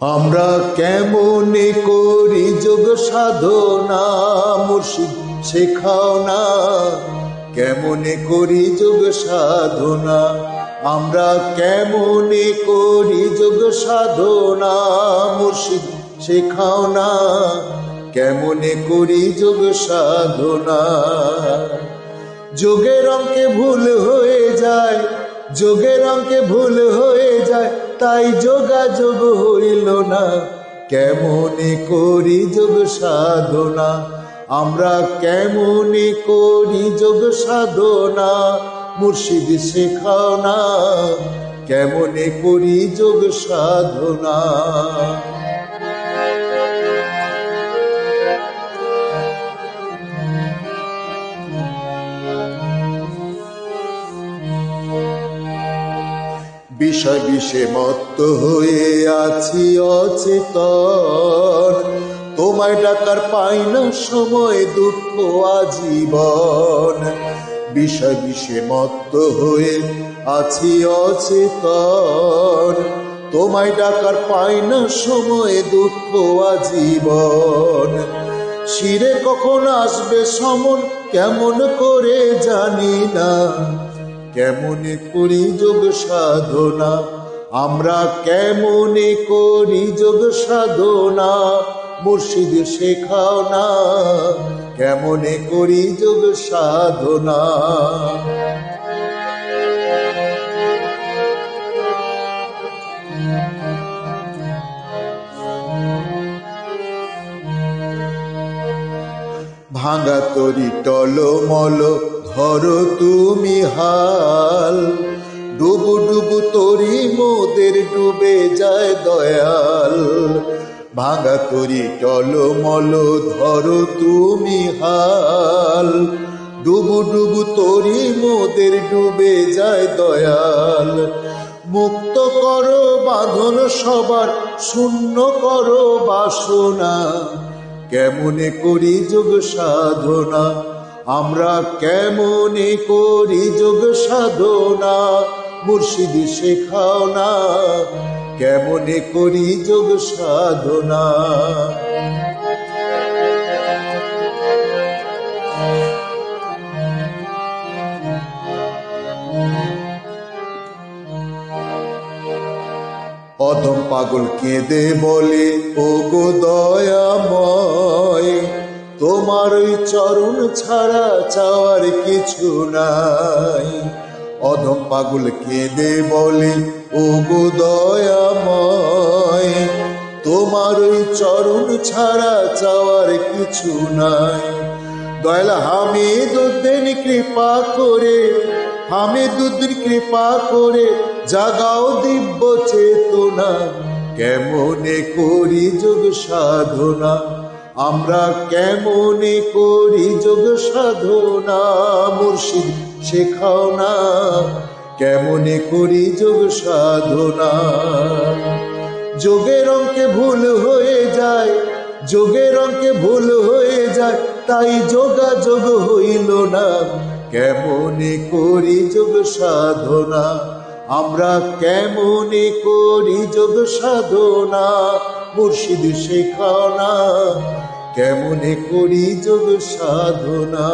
আমরা কেমনে করি যোগ সাধনা, মুর্শিদ শেখাও না। কেমনে করি যোগ সাধনা, আমরা কেমনে করি যোগ সাধনা, মুর্শিদ শেখাও না। কেমনে করি যোগ সাধনা, যোগের অঙ্কে ভুল হয়ে যায়, যোগের অঙ্কে ভুল হয়ে যায় তাই যোগাযোগ হইল না। কেমনে করি যোগ সাধনা? আমরা কেমনে করি যোগ সাধনা? মুর্শিদ শেখাও না। কেমনে করি যোগ সাধনা? বিষয় বিষে মত্ত হয়ে আছি অচেতন। তোমায় ডাকার পাই না সময়, দুঃখ, আজীবন। বিষয় বিষে মত্ত হয়ে আছি অচেতন। তোমায় ডাকার পাই না সময়, দুঃখ, আজীবন। শিরে কখন আসবে সমন, কেমন করে জানি না। কেমনে করি যোগ সাধনা? আমরা কেমনে করি যোগ সাধনা? মুর্শিদ শেখাও না। কেমনে করি যোগ সাধনা? ভাঙা তরি টলমল ধরো তুমি হাল। ডুবু ডুবু তরি মোদের ডুবে যায় দয়াল। ভাঙা তরি টলমল ধরো তুমি হাল। ডুবু ডুবু তরি মোদের ডুবে যায় দয়াল। মুক্ত করো বাঁধন সবার, শূন্য করো বাসনা। কেমনে করি যোগ সাধনা? আমরা কেমনে করি যোগ সাধনা? মুর্শিদ শেখাও না। কেমনে করি যোগ সাধনা? অধম পাগল কেঁদে বলে ও গো দয়াময় তোমার ওই চরণ ছাড়া চাওয়ার কিছু নাই। অধম পাগল কেঁদে বলে ও গো দয়াময় তোমার ওই চরণ ছাড়া চাওয়ার কিছু নাই। দয়াল হামিদুদ্দিন কৃপা করে হামিদুদ্দিন কৃপা করে, জাগাও দিব্য চেতনা। কেমনে করি যোগ সাধনা? আমরা কেমনে করি যোগ সাধনা, মুর্শিদ শেখাও না। কেমনে করি যোগ সাধনা? যোগের অঙ্কে ভুল হয়ে যায়, যোগের অঙ্কে ভুল হয়ে যায়, তাই যোগাযোগ হইল না। কেমনে করি যোগ সাধনা? আমরা কেমনে করি যোগ সাধনা? মুর্শিদ শেখানা কেমনে করি যোগ সাধনা?